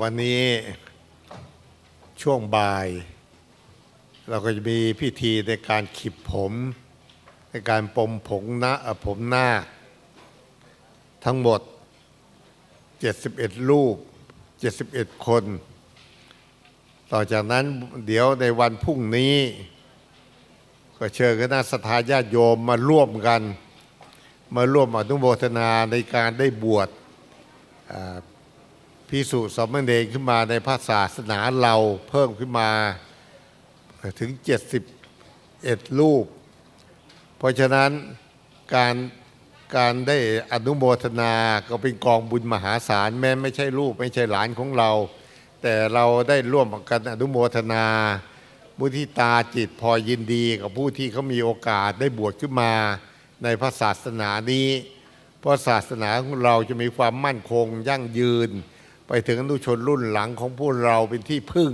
วันนี้ช่วงบ่าย เราก็จะมีพิธีในการขีดผม ในการปมผงหน้าผมหน้า ทั้งหมด 71 รูป 71 คน ต่อจากนั้นเดี๋ยวในวันพรุ่งนี้ ก็เชิญคณะสถาญาติโยมมาร่วมกัน มาร่วมอนุโมทนาในการได้บวช พิสุสามเณรขึ้นมาในพระศาสนาเราเพิ่มขึ้นมาถึง 71 รูป เพราะฉะนั้นการการได้อนุโมทนาก็เป็นกองบุญมหาศาลแม้ไม่ใช่ลูกไม่ใช่หลานของเรา แต่เราได้ร่วมกันอนุโมทนามุทิตาจิตพอยินดีกับผู้ที่เขามีโอกาสได้บวชขึ้นมาในพระศาสนานี้ เพราะศาสนาของเราจะมีความมั่นคงยั่งยืน ไปถึงอนุชนรุ่นหลังของพวกเราเป็นที่พึ่ง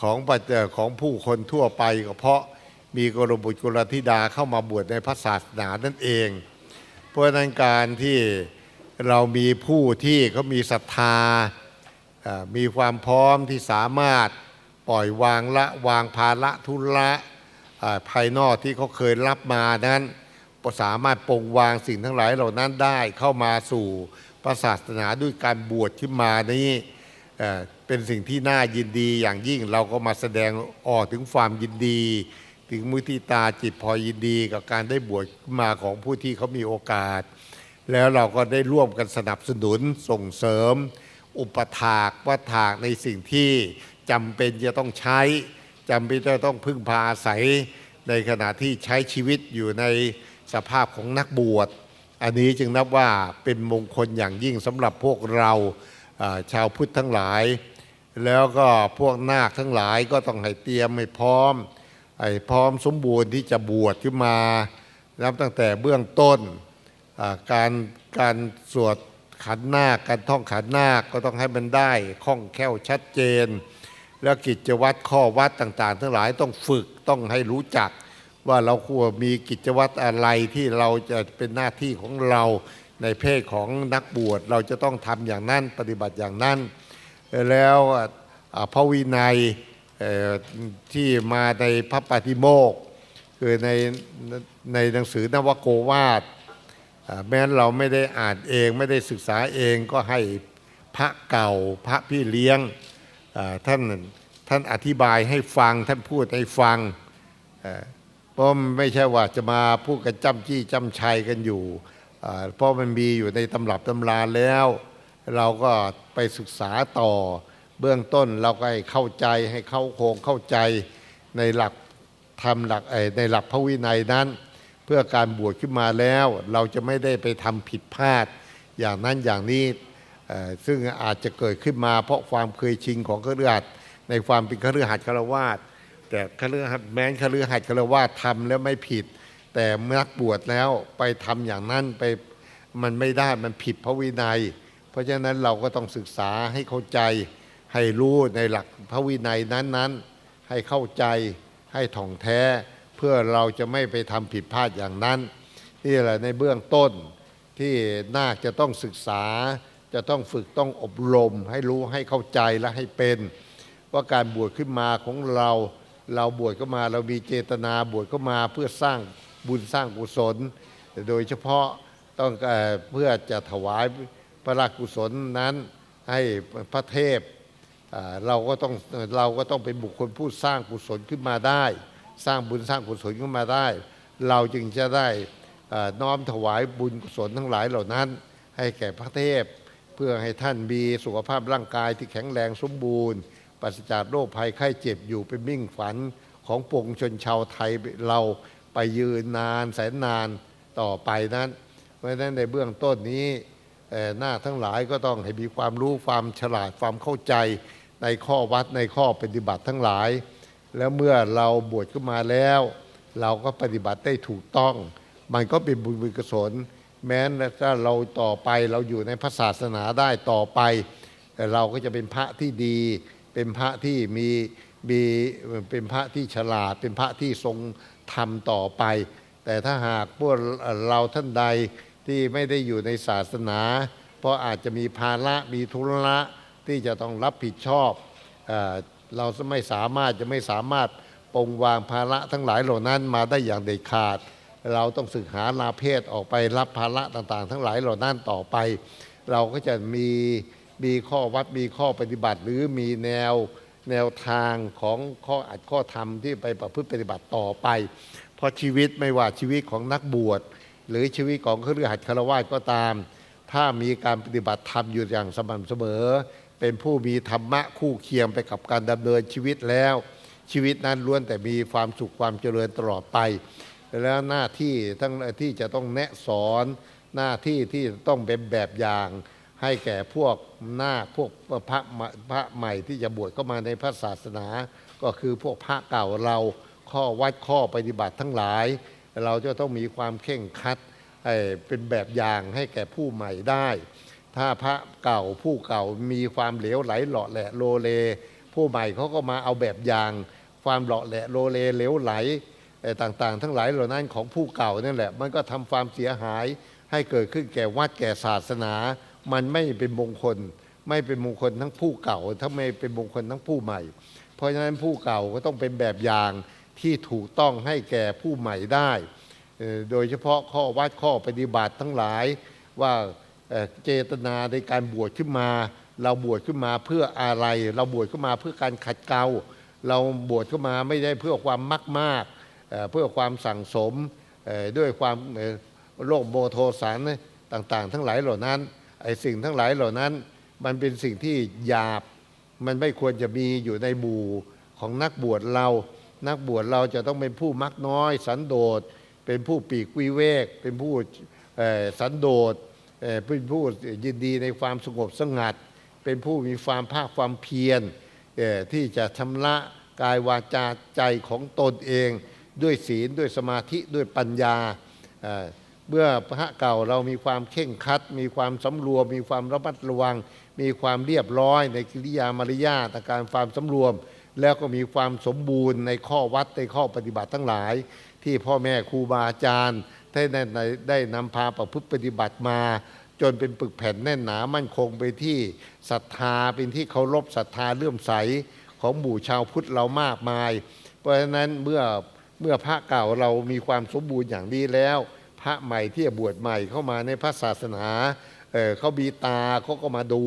ของปัจของผู้คนทั่วไปก็เพราะมีกรบุตรกรธิดาเข้ามาบวชในพระศาสนานั่นเอง เพราะนั้นการที่เรามีผู้ที่เขามีศรัทธา มีความพร้อมที่สามารถปล่อยวางละวางภาระทุระภายนอกที่เขาเคยรับมานั้นสามารถปลงวางสิ่งทั้งหลายเหล่านั้นได้เข้ามาสู่ พระศาสนาด้วยการบวชขึ้นมานี้เป็นสิ่งที่น่ายินดีอย่างยิ่งเราก็มาแสดงออกถึงความยินดี ถึงมุทิตาจิตพอยินดี กับการได้บวชมาของผู้ที่เขามีโอกาส แล้วเราก็ได้ร่วมกันสนับสนุนส่งเสริม อุปถากวัฏถากในสิ่งที่จำเป็นจะต้องใช้จำเป็นจะต้องพึ่งพาอาศัยในขณะที่ใช้ชีวิตอยู่ในสภาพของนักบวช อันนี้จึงนับว่าเป็นมงคลอย่างยิ่งสำหรับพวกเราชาวพุทธทั้งหลาย แล้วก็พวกนาคทั้งหลายก็ต้องให้เตรียมให้พร้อมให้พร้อมสมบูรณ์ที่จะบวชขึ้นมานับตั้งแต่เบื้องต้นการการสวดขันนาคการท่องขันนาคก็ต้องให้มันได้คล่องแคล่วชัดเจน แล้วกิจวัตรข้อวัดต่าง ๆ ทั้งหลายต้องฝึกต้องให้รู้จัก ว่าเราควรมีกิจวัตรอะไรที่เราจะเป็นหน้าที่ของเราในเพศของนักบวชเราจะต้องทำอย่างนั้นปฏิบัติอย่างนั้น แล้วพระวินัยที่มาในพระปฏิโมกข์คือในในหนังสือนวโกวาทอ่าแม้นเราไม่ได้อ่านเองไม่ได้ศึกษาเองก็ให้พระเก่าพระพี่เลี้ยงท่านท่านอธิบายให้ฟังท่านพูดให้ฟัง เพราะมันไม่ใช่ว่าจะมาพูดกันจ้ำจี้จ้ำชัยกันอยู่ เพราะมันมีอยู่ในตำรับตำราแล้ว เราก็ไปศึกษาต่อเบื้องต้นเราก็ให้เข้าใจให้เข้าโครงเข้าใจในหลักทำหลักในหลักพระวินัยนั้น เพื่อการบวชขึ้นมาแล้ว เราจะไม่ได้ไปทำผิดพลาดอย่างนั้นอย่างนี้ซึ่งอาจจะเกิดขึ้นมาเพราะความเคยชินของเครือขัดในความเป็นเครือขัดคารวาส แต่เครือขัดแม้นเครือขัดคารวาสทำแล้วไม่ผิด แต่เมื่อบวชแล้วไปทำอย่างนั้นไปมันไม่ได้มันผิดพระวินัย เพราะฉะนั้นเราก็ต้องศึกษาให้เข้าใจ ให้รู้ในหลักพระวินัยนั้นๆ ให้เข้าใจให้ถ่องแท้ เพื่อเราจะไม่ไปทำผิดพลาดอย่างนั้นนี่แหละในเบื้องต้นที่น่าจะต้องศึกษา จะต้องฝึกต้องอบรม ให้รู้ให้เข้าใจและให้เป็น ว่าการบวชขึ้นมาของเรา เราบวชก็มาเรามีเจตนาบวชก็มาเพื่อสร้างบุญสร้างกุศล โดยเฉพาะต้องเพื่อจะถวายพระรากุศลนั้นให้พระเทพเราก็ต้องเราก็ต้องเป็นบุคคลผู้สร้างกุศลขึ้นมาได้ สร้างบุญสร้างกุศลขึ้นมาได้ เราจึงจะได้น้อมถวายบุญกุศลทั้งหลายเหล่านั้น ให้แก่พระเทพ เพื่อให้ท่านมีสุขภาพร่างกายที่แข็งแรงสมบูรณ์ ปราศจากโรคภัยไข้เจ็บอยู่เป็นมิ่งฝันของปวงชนชาวไทยเราไปยืนนานแสนนานต่อไปนั้น เพราะฉะนั้นในเบื้องต้นนี้หน้าทั้งหลายก็ต้องให้มีความรู้ความฉลาดความเข้าใจในข้อวัดในข้อปฏิบัติทั้งหลาย แล้วเมื่อเราบวชขึ้นมาแล้ว เราก็ปฏิบัติได้ถูกต้อง มันก็เป็นบุญบุญกุศลแม้ถ้าเราต่อไปเราอยู่ในพระศาสนาได้ต่อไป แต่เราก็จะเป็นพระที่ดี เป็นพระที่มีมีเป็นพระที่ฉลาด เป็นพระที่ทรงธรรมต่อไป แต่ถ้าหากพวกเราท่านใดที่ไม่ได้อยู่ในศาสนา เพราะอาจจะมีภาระมีธุระที่จะต้องรับผิดชอบเอเราไม่สามารถจะไม่สามารถปรงวางภาระทั้งหลายเหล่านั้นมาได้อย่างเด็ดขาด เราต้องศึกหาลาเพศออกไปรับภาระต่างๆ ทั้งหลายเหล่านั้นต่อไป เราก็จะมี มีข้อวัดมีข้อปฏิบัติ หรือมีแนวแนวทางของข้ออัดข้อธรรมที่ไปประพฤติปฏิบัติต่อไป เพราะชีวิตไม่ว่าชีวิตของนักบวช หรือชีวิตของเครือขัดคารวะก็ตาม ถ้ามีการปฏิบัติธรรมอยู่อย่างสม่ำเสมอ เป็นผู้มีธรรมะคู่เคียงไปกับการดำเนินชีวิตแล้ว ชีวิตนั้นล้วนแต่มีความสุขความเจริญตลอดไป แล้วหน้าที่ทั้งที่จะต้องแนะสอนหน้าที่ที่ต้องเป็นแบบอย่าง ให้แก่พวกหน้าพวกพระใหม่พระใหม่ที่จะบวชเข้ามาในพระศาสนา ก็คือพวกพระเก่าเราข้อวัดข้อปฏิบัติทั้งหลาย เราจะต้องมีความเข่งคัดเป็นแบบอย่างให้แก่ผู้ใหม่ได้ ถ้าพระเก่าผู้เก่ามีความเหลวไหลเหลาะแหละโลเล ผู้ใหม่เขาก็มาเอาแบบอย่าง ความเหลาะแหละโลเลเหลวไหลต่างๆ ทั้งหลายเหล่านั้นของผู้เก่านั่นแหละมันก็ทำความเสียหายให้เกิดขึ้นแก่วัดแก่ศาสนา มันไม่เป็นมงคล ไม่เป็นมงคลทั้งผู้เก่าทั้งไม่เป็นมงคลทั้งผู้ใหม่ เพราะฉะนั้นผู้เก่าก็ต้องเป็นแบบอย่างที่ถูกต้องให้แก่ผู้ใหม่ได้ โดยเฉพาะข้อวัดข้อปฏิบัติทั้งหลายว่าเจตนาในการบวชขึ้นมา เราบวชขึ้นมาเพื่ออะไร เราบวชขึ้นมาเพื่อการขัดเกลาเราบวชขึ้นมาไม่ได้เพื่อความมากมากเพื่อความสั่งสมด้วยความโรคโมโทสารต่าง ๆ ทั้งหลายเหล่านั้น ไอ้สิ่งทั้งหลายเหล่านั้น มันเป็นสิ่งที่หยาบ มันไม่ควรจะมีอยู่ในหมู่ของนักบวชเรา นักบวชเราจะต้องเป็นผู้มักน้อย สันโดษ เป็นผู้ปีกวิเวก เป็นผู้สันโดษ เป็นผู้ยินดีในความสงบสงัด เป็นผู้มีความภาคความเพียรที่จะชำระกายวาจาใจของตนเอง ด้วยศีลด้วยสมาธิด้วยปัญญา เมื่อพระเก่าเรามีความเข่งคัด มีความสำรวม มีความระมัดระวัง มีความเรียบร้อยในกิริยามารยาทการความสำรวม แล้วก็มีความสมบูรณ์ในข้อวัดในข้อปฏิบัติทั้งหลาย ที่พ่อแม่ครูบาอาจารย์ได้ได้ได้ได้นำพาประพฤติปฏิบัติมา จนเป็นปึกแผ่นแน่นหนามั่นคงไปที่ศรัทธาเป็นที่เคารพศรัทธาเลื่อมใสของหมู่ชาวพุทธเรามากมาย เพราะฉะนั้นเมื่อเมื่อพระเก่าเรามีความสมบูรณ์อย่างนี้แล้ว ระใหม่ที่จะบวชใหม่เข้ามาในพระศาสนาเเขามีตาเขาก็มาดู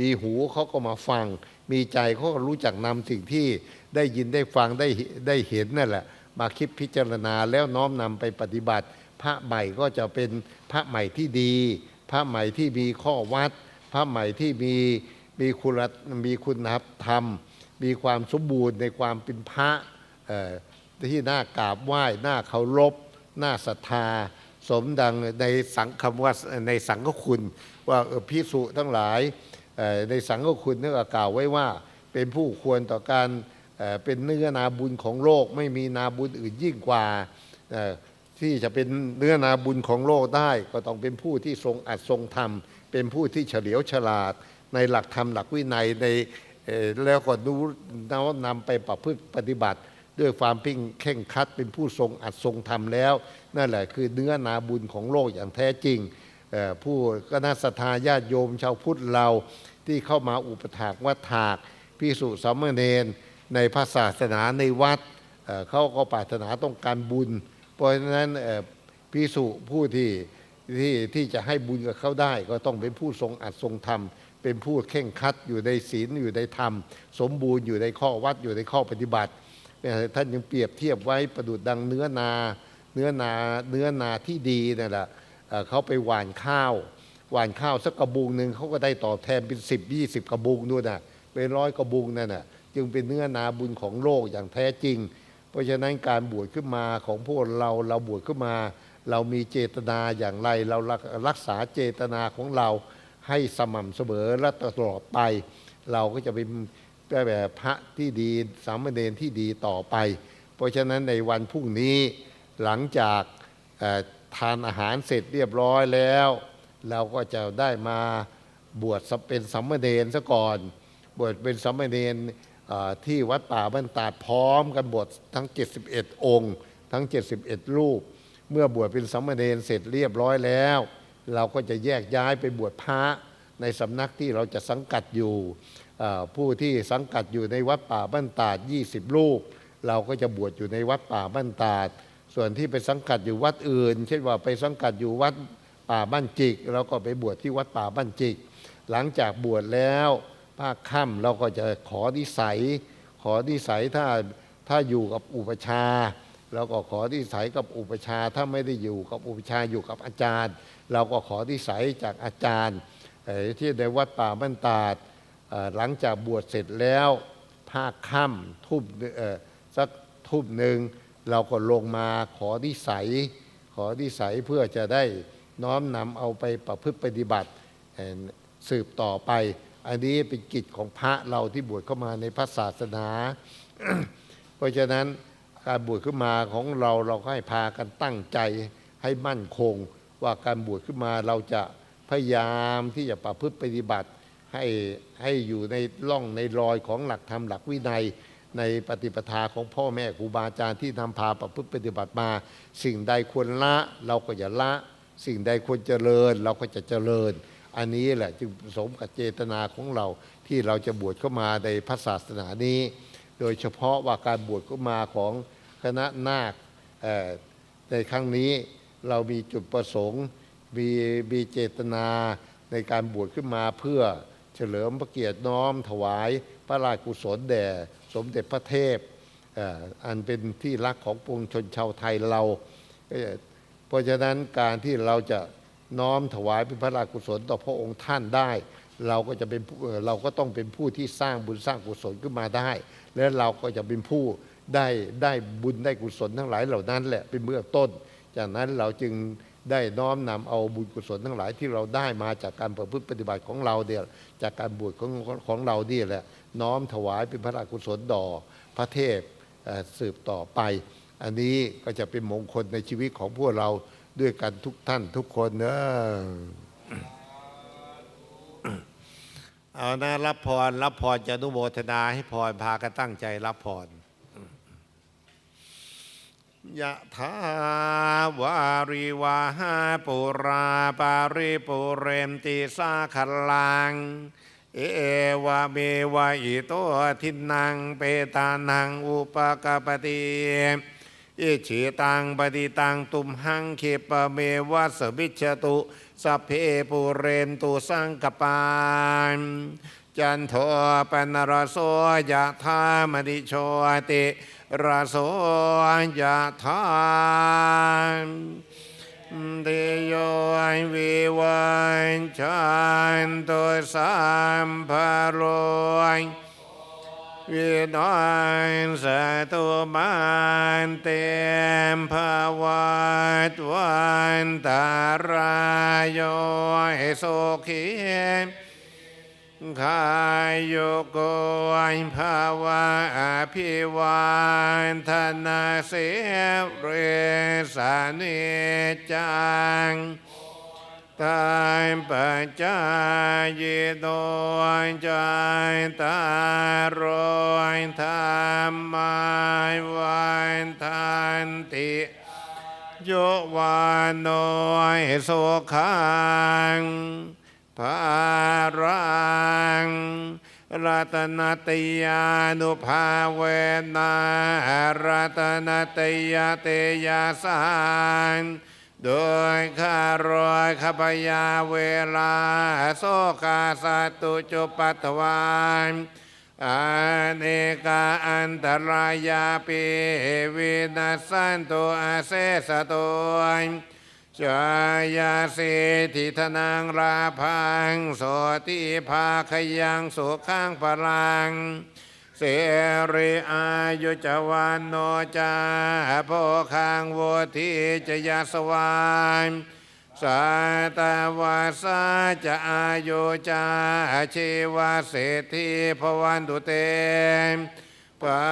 มีหูเขาก็มาฟัง มีใจเขาก็รู้จักนำสิ่งที่ได้ยินได้ฟังได้ได้เห็นนั่นแหละมาคิดพิจารณาแล้วน้อมนำไปปฏิบัติ พระใหม่ก็จะเป็นพระใหม่ที่ดี พระใหม่ที่มีข้อวัด พระใหม่ที่มีมีคุณมีคุณธรรม มีความสมบูรณ์ในความเป็นพระที่น่ากราบไหว้น่าเคารพน่าศรัทธา สมดังในสังคำว่าในสังฆคุณ ว่าพิสุทั้งหลายในสังฆคุณนี่ก็กล่าวไว้ว่า เป็นผู้ควรต่อการเป็นเนื้อนาบุญของโลก ไม่มีนาบุญอื่นยิ่งกว่าที่จะเป็นเนื้อนาบุญของโลกได้ ก็ต้องเป็นผู้ที่ทรงอัดทรงธรรม เป็นผู้ที่เฉลียวฉลาด ในหลักธรรมหลักวินัยในแล้วก็รู้น้อมนำไปประพฤติปฏิบัติ ด้วยความเพ่งเข่งคัดเป็นผู้ทรงอัดทรงธรรมแล้ว นั่นแหละคือเนื้อนาบุญของโลกอย่างแท้จริง ผู้ก็น่าศรัทธาญาติโยมชาวพุทธเราที่เข้ามาอุปถากวัดถากพิสุสามเณรในพระศาสนาในวัดเเขาก็ปรารถนาต้องการบุญ เพราะฉะนั้นพิสุผู้ที่ที่ที่จะให้บุญกับเขาได้ ก็ต้องเป็นผู้ทรงอัดทรงธรรมเป็นผู้เข่งคัดอยู่ในศีลอยู่ในธรรม สมบูรณ์อยู่ในข้อวัดอยู่ในข้อปฏิบัติ ท่านยังเปรียบเทียบไว้ประดุดดังเนื้อนาเนื้อนาเนื้อนาที่ดีนั่นแหละเเขาไปหว่านข้าว หว่านข้าวสักกระบุงหนึ่งเขาก็ได้ตอบแทนเป็นสิบยี่สิบกระบุงด้วยนะเป็นร้อยกระบุงนั่นน่ะจึงเป็นเนื้อนาบุญของโลกอย่างแท้จริง เพราะฉะนั้นการบวชขึ้นมาของพวกเราเราบวชขึ้นมา เรามีเจตนาอย่างไร เรารักษาเจตนาของเราให้สม่ำเสมอและตลอดไป เราก็จะเป็น แบบพระที่ดีสามเณรที่ดีต่อไป เพราะฉะนั้นในวันพรุ่งนี้หลังจากทานอาหารเสร็จเรียบร้อยแล้ว เราก็จะได้มาบวชเป็นสามเณรซะก่อน บวชเป็นสามเณรเอ่อที่วัดป่าบ้านตาดพร้อมกันบวชทั้ง 71 องค์ ทั้ง 71 รูป เมื่อบวชเป็นสามเณรเสร็จเรียบร้อยแล้ว เราก็จะแยกย้ายไปบวชพระในสำนักที่เราจะสังกัดอยู่ ผู้ที่สังกัดอยู่ในวัดป่าบ้านตาด 20 รูป เราก็จะบวชอยู่ในวัดป่าบ้านตาด ส่วนที่ไปสังกัดอยู่วัดอื่น เช่นว่าไปสังกัดอยู่วัดป่าบ้านจิก เราก็ไปบวชที่วัดป่าบ้านจิก หลังจากบวชแล้วภาคค่ำเราก็จะขอนิสัย ขอนิสัยถ้าถ้าอยู่กับอุปชาเราก็ขอนิสัยกับอุปชาถ้าไม่ได้อยู่กับอุปชาอยู่กับอาจารย์ เราก็ขอนิสัยจากอาจารย์ที่ในวัดป่าบ้านตาด หลังจากบวชเสร็จแล้วภาคค่ำทุ่มสักทุ่มหนึ่งเราก็ลงมาขอนิสัยขอนิสัยเพื่อจะได้น้อมนำเอาไปประพฤติปฏิบัติสืบต่อไป อันนี้เป็นกิจของพระเราที่บวชเข้ามาในพระศาสนา เพราะฉะนั้นการบวชขึ้นมาของเราเราก็ให้พากันตั้งใจให้มั่นคง ว่าการบวชขึ้นมาเราจะพยายามที่จะประพฤติปฏิบัติ ให้ให้อยู่ในร่องในรอยของหลักธรรมหลักวินัย ในปฏิปทาของพ่อแม่ครูบาอาจารย์ที่นำพาประพฤติปฏิบัติมา สิ่งใดควรละเราก็อย่าละ สิ่งใดควรเจริญ เราก็จะเจริญ อันนี้แหละจึงสมกับเจตนาของเราที่เราจะบวชเข้ามาในพระศาสนานี้ โดยเฉพาะว่าการบวชเข้ามาของคณะนาคในครั้งนี้เรามีจุดประสงค์มีมีเจตนาในการบวชขึ้นมาเพื่อ ฉลิมพระเกียรติน้อมถวายพระราชกุศลแด่ สมเด็จพระเทพอันเป็นที่รักของปวงชนชาวไทยเรา เพราะฉะนั้นการที่เราจะน้อมถวายเป็นพระราชกุศลต่อพระองค์ท่านได้ เราก็จะเป็นเราก็ต้องเป็นผู้ที่สร้างบุญสร้างกุศลขึ้นมาได้ และเราก็จะเป็นผู้ได้ได้บุญได้กุศลทั้งหลายเหล่านั้นแหละเป็นเบื้องต้น จากนั้นเราจึง ได้น้อมนำเอาบุญกุศลทั้งหลายที่เราได้มาจากการประพฤติปฏิบัติของเราเดียจากการบวชของของเรานี่แหละน้อมถวายเป็นพระราชกุศลดอพระเทพสืบต่อไป อันนี้ก็จะเป็นมงคลในชีวิตของพวกเราด้วยกันทุกท่านทุกคนเนอะเอานะรับพรรับพรจะนุโมทนาให้พรพากันตั้งใจรับพร ยะถาวาริวาหาปุราปาริปุเรมติสาขลัง เอวะเมวะอิโตทินังเปตานังอุปกปติอิชิตังปฏิตังตุมหังเคปเมวะสวิชชตุสัพเพปุเรนตุสังกปานจันโทปนรโสยะธามณิโชติ รโสยะธามเดโยวิวันชันตุสัมภโรยวินอนสตุมันเตมภาวะวันตารายโยให้สุขี ขายโยโกยภาวะอภิวันธนาเสเรสานิจังตายปัจจายโดยใจตารอยธรรมายวันทันติโยวานโนยสุขัง ภารังรัตนตยานุภาเวนะรัตนตยาเตยาสานโดยข้ารอยข้าพยาเวลาโสกาสตุจุปัตวานอเนกาอันตรายาปิวินัสสันตุอาเสสตุ จายาเสิทธิธนังราพังโสติภาขยังสุขังพลัง เสรีอายุจวันโนจาโพคังโวทีจยาสวานสาตาวาสาจะอายุจาชีวาเศรษฐีพวันตุเต ปา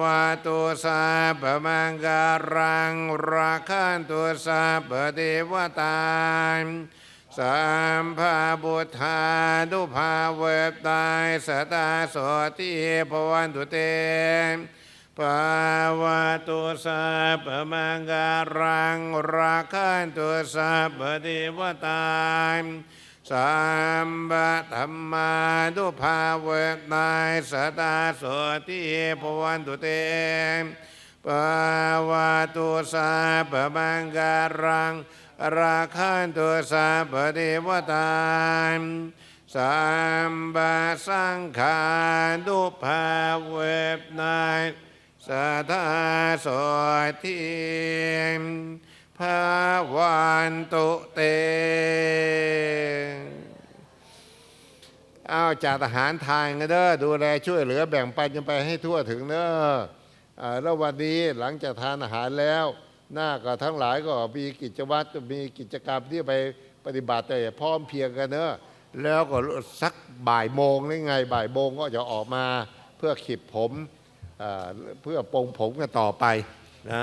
วาตุสาปมังการังราคันตุสาปเทวตาสัมภาบุทธานุภาเวบตายสตาโสติภวันตุเตปาวาตุสัพพมังการังราคันตุสัพพเทวตา สัมปะธรรมาดุภาเวทนายสตาสติภวันตุเตปาวาตุสาปมังการังราคันตุสาปเดวตานสัมปะสังขาดุภาเวทนายสตาสติภาวันตุเต เอาจากทหารทางกันเด้อดูแลช่วยเหลือแบ่งปันกันไปให้ทั่วถึงเด้ออ่าแล้ววันนี้หลังจากทานอาหารแล้วหน้าก็ทั้งหลายก็มีกิจวัตรมีกิจกรรมที่ไปปฏิบัติแต่พร้อมเพียงกันเนอะแล้วก็สักบ่ายโมงหรือไงบ่ายโมงก็จะออกมาเพื่อขีดผมเพื่อปรงผมกันต่อไปนะ